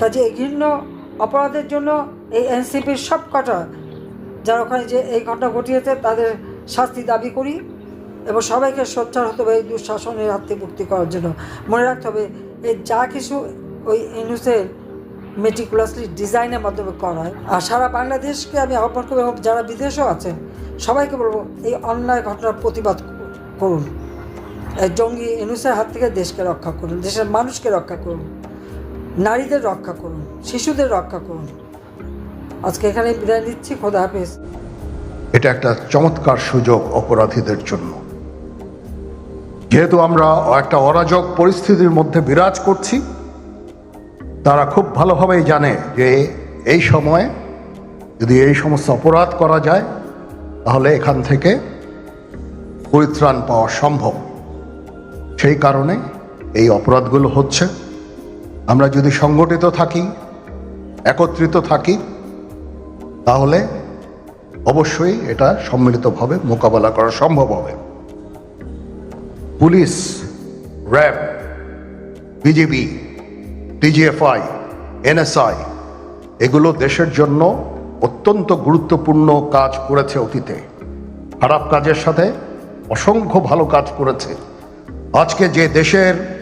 কাজে এই ঘৃণ্য অপরাধের জন্য এই এনসিপির সব কটা যারা ওখানে যে এই ঘটনা ঘটিয়েছে, তাদের শাস্তি দাবি করি এবং সবাইকে সোচ্চার হতে হবে এই দুঃশাসনের হাত মুক্তি করার জন্য। মনে রাখতে হবে, এই যা কিছু ওই ইনুসের মেটিকুলাসলি ডিজাইনের মাধ্যমে করা হয়, আর সারা বাংলাদেশকে আমি আহ্বান করব এবং যারা বিদেশেও আছেন, সবাইকে বলব এই অন্যায় ঘটনার প্রতিবাদ করুন। জঙ্গি ইনুসের হাত থেকে দেশকে রক্ষা করুন, দেশের মানুষকে রক্ষা করুন। নারীদের রক্ষা করুন, শিশুদের রক্ষা করুন। আজকে এখানে বিদায় নিচ্ছি, খোদা হাফেজ। এটা একটা চমৎকার সুযোগ অপরাধীদের জন্য। যেহেতু আমরা একটা অরাজক পরিস্থিতির মধ্যে বিরাজ করছি, তারা খুব ভালোভাবেই জানে যে এই সময়ে যদি এই সমস্ত অপরাধ করা যায়, তাহলে এখান থেকে পরিত্রাণ পাওয়া সম্ভব। সেই কারণে এই অপরাধগুলো হচ্ছে। আমরা যদি সংগঠিত থাকি, একত্রিত থাকি, তাহলে অবশ্যই এটা সম্মিলিতভাবে মোকাবেলা করা সম্ভব হবে। Police, RAB BJP DGFI, NSI, এগুলো দেশের জন্য অত্যন্ত গুরুত্বপূর্ণ কাজ করেছে অতীতে। খারাপ কাজের সাথে অসংখ্য ভালো কাজ করেছে। আজকে যে দেশের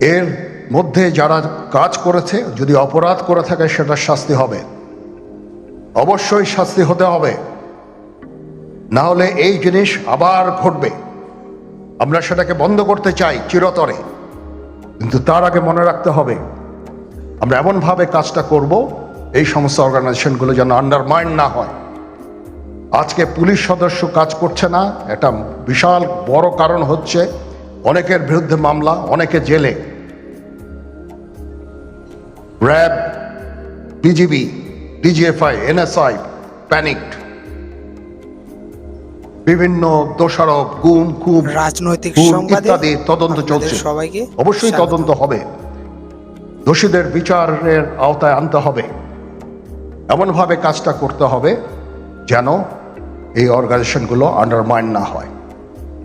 এর মধ্যে যারা কাজ করেছে, যদি অপরাধ করে থাকে, সেটা শাস্তি হবে। অবশ্যই শাস্তি হতে হবে। না হলে এই জিনিস আবার ঘটবে। আমরা সেটাকে বন্ধ করতে চাই চিরতরে। কিন্তু তার আগে মনে রাখতে হবে, আমরা এমনভাবে কাজটা করব, এই সমস্ত অর্গানাইজেশনগুলো যেন আন্ডারমাইন্ড না হয়। আজকে পুলিশ সদস্য কাজ করছে না একটা বিশাল বড় কারণ হচ্ছে। অনেকের বিরুদ্ধে মামলা অনেকে জেলে। RAB BGB DGFI NSI panicked বিভিন্ন দোষারোপ গুম খুব রাজনৈতিক ইত্যাদি তদন্ত চলছে। সবাইকে অবশ্যই তদন্ত হবে। দোষীদের বিচারের আওতায় আনতে হবে। এমনভাবে কাজটা করতে হবে যেন এই অর্গানাইজেশনগুলো আন্ডারমাইন না হয়।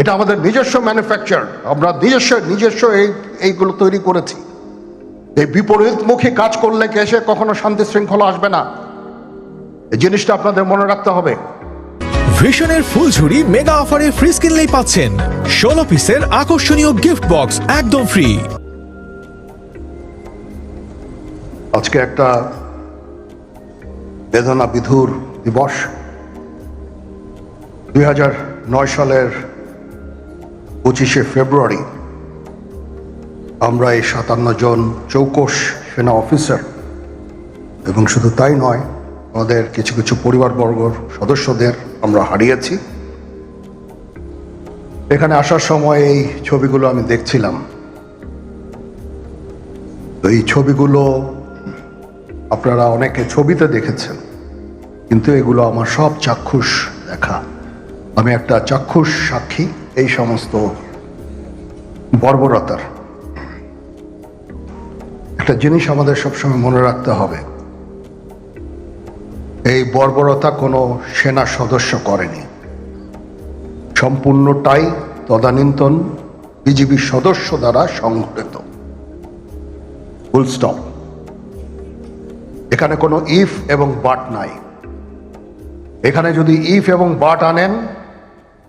এটা আমাদের নিজস্ব ম্যানুফ্যাকচার আমরা নিজস্ব নিজস্ব এই এইগুলো তৈরি করেছি। এই বিপরীতমুখী কাজ করলে এসে কখনো শান্তি শৃঙ্খলা আসবে না? এই জিনিসটা আপনাদের মনে রাখতে হবে। ভিশনের ফুলঝুরি মেগা অফারে ফ্রিজ কিনলেই পাচ্ছেন। ষোলো পিসের আকর্ষণীয় গিফট বক্স একদম ফ্রি আজকে একটা বেদনা বিধুর দিবস। দুই হাজার নয় সালের পঁচিশে ফেব্রুয়ারি। আমরা এই সাতান্ন জন চৌকস সেনা অফিসার। এবং শুধু তাই নয়, আমাদের কিছু কিছু পরিবারবর্গর সদস্যদের আমরা হারিয়েছি। এখানে আসার সময় এই ছবিগুলো আমি দেখছিলাম। এই ছবিগুলো আপনারা অনেকে ছবিতে দেখেছেন, কিন্তু এগুলো আমার সব চাক্ষুষ দেখা। আমি একটা চাক্ষুষ সাক্ষী। এই সমস্ত বর্বরতার একটা জিনিস আমাদের সবসময় মনে রাখতে হবে। এই বর্বরতা কোনো সেনা সদস্য করেনি। সম্পূর্ণটাই তদানীন্তন বিজিবি সদস্য দ্বারা সংঘটিত। ফুল স্টপ এখানে কোনো ইফ এবং বাট নাই। এখানে যদি ইফ এবং বাট আনেন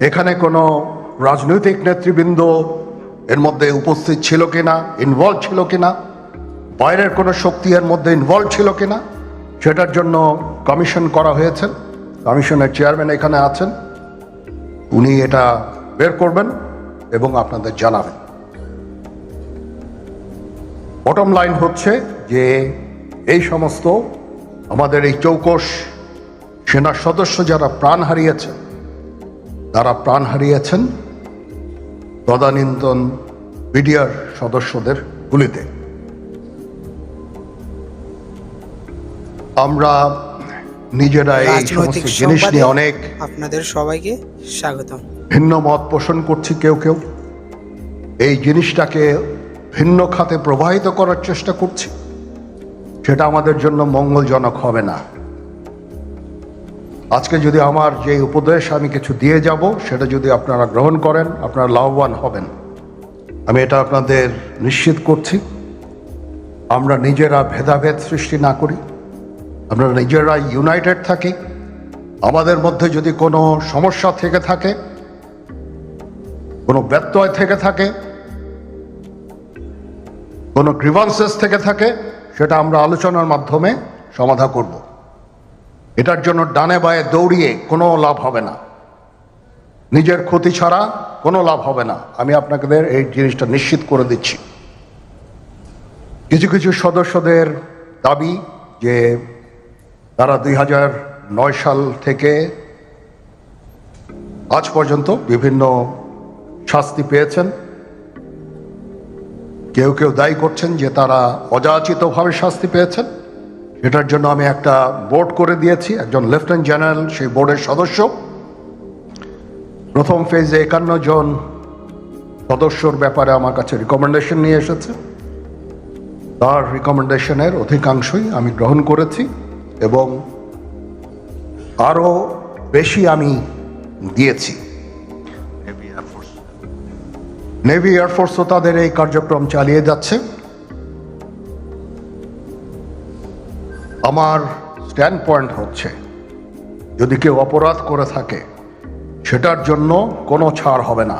এখানে কোনো রাজনৈতিক নেতৃবৃন্দ এর মধ্যে উপস্থিত ছিল কিনা ইনভলভ ছিল কিনা, বাইরের কোনো শক্তি এর মধ্যে ইনভলভ ছিল কিনা, সেটার জন্য কমিশন করা হয়েছে। কমিশনের চেয়ারম্যান এখানে আছেন। উনি এটা বের করবেন এবং আপনাদের জানাবেন। বটম লাইন হচ্ছে যে এই সমস্ত আমাদের এই চৌকস সেনা সদস্য যারা প্রাণ হারিয়েছেন তারা প্রাণ হারিয়েছেন তদানীন্তন বিডিআর সদস্যদের গুলিতে। আমরা নিজেরা এই সমস্ত জিনিস নিয়ে অনেক আপনাদের সবাইকে স্বাগতম। ভিন্ন মত পোষণ করছি কেউ কেউ। এই জিনিসটাকে ভিন্ন খাতে প্রবাহিত করার চেষ্টা করছি। সেটা আমাদের জন্য মঙ্গলজনক হবে না। আজকে যদি আমার যে উপদেশ আমি কিছু দিয়ে যাব, সেটা যদি আপনারা গ্রহণ করেন, আপনারা লাভবান হবেন। আমি এটা আপনাদের নিশ্চিত করছি। আমরা নিজেরা ভেদাভেদ সৃষ্টি না করি। আমরা নিজেরা ইউনাইটেড থাকি। আমাদের মধ্যে যদি কোনো সমস্যা থেকে থাকে, কোনো ব্যত্যয় থেকে থাকে, কোনো গ্রিভান্সেস থেকে থাকে, সেটা আমরা আলোচনার মাধ্যমে সমাধা করব। এটার জন্য ডানে বায়ে দৌড়িয়ে কোনো লাভ হবে না। নিজের ক্ষতি ছাড়া কোনো লাভ হবে না। আমি আপনাদের এই জিনিসটা নিশ্চিত করে দিচ্ছি। কিছু কিছু সদস্যদের দাবি যে তারা দুই নয় সাল থেকে আজ পর্যন্ত বিভিন্ন শাস্তি পেয়েছেন। কেউ কেউ দায়ী করছেন যে তারা অযাচিতভাবে শাস্তি পেয়েছেন। এটার জন্য আমি একটা বোর্ড করে দিয়েছি, একজন লেফটেন্যান্ট জেনারেল, সেই বোর্ডের সদস্য। প্রথম ফেজে একান্ন জন সদস্যর ব্যাপারে আমার কাছে রিকমেন্ডেশন নিয়ে এসেছে। তার রিকমেন্ডেশনের অধিকাংশই আমি গ্রহণ করেছি এবং আরও বেশি আমি দিয়েছি। নেভি এয়ারফোর্সও তাদের এই কার্যক্রম চালিয়ে যাচ্ছে। আমার স্ট্যান্ড পয়েন্ট হচ্ছে, যদি কেউ অপরাধ করে থাকে, সেটার জন্য কোনো ছাড় হবে না।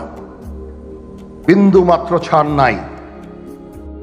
বিন্দু মাত্র ছাড় নাই।